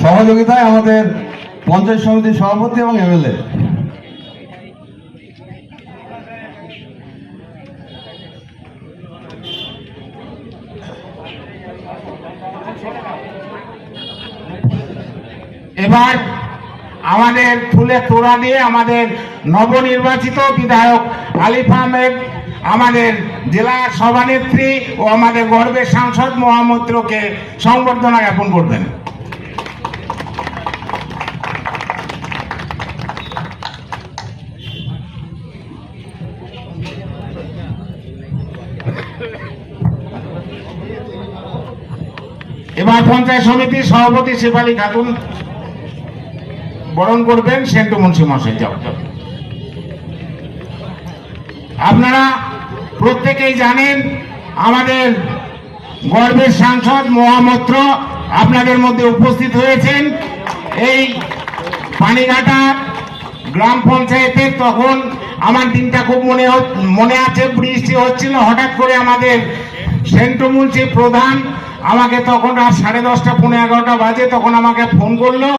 সহযোগিতায় আমাদের পঞ্চায়েত সমিতির সভাপতি এবং এমএলএ। এবার আমাদের ফুলে তোড়া দিয়ে আমাদের নবনির্বাচিত বিধায়ক আলিফ আহমেদ, আমাদের জেলা সভানেত্রী ও আমাদের গর্বের সাংসদ মহামৈত্রকে সংবর্ধনা জ্ঞাপন করবেন। এবার পঞ্চায়েত সমিতির সভাপতি শেফালি খাতুন বরণ করবেন সেন্টু মুন্সি মহাশয়। আপনারা প্রত্যেকেই জানেন আমাদের গর্বের সাংসদ মহামত্র আপনাদের মধ্যে উপস্থিত হয়েছেন এই পানিঘাটা গ্রাম পঞ্চায়েতে তখন আমার দিনটা খুব মনে মনে আছে, বৃষ্টি হচ্ছিল, হঠাৎ করে আমাদের সেন্টু যে প্রধান। আমাকে তখন রাত সাড়ে দশটা পনেরো এগারোটা বাজে তখন আমাকে ফোন করল।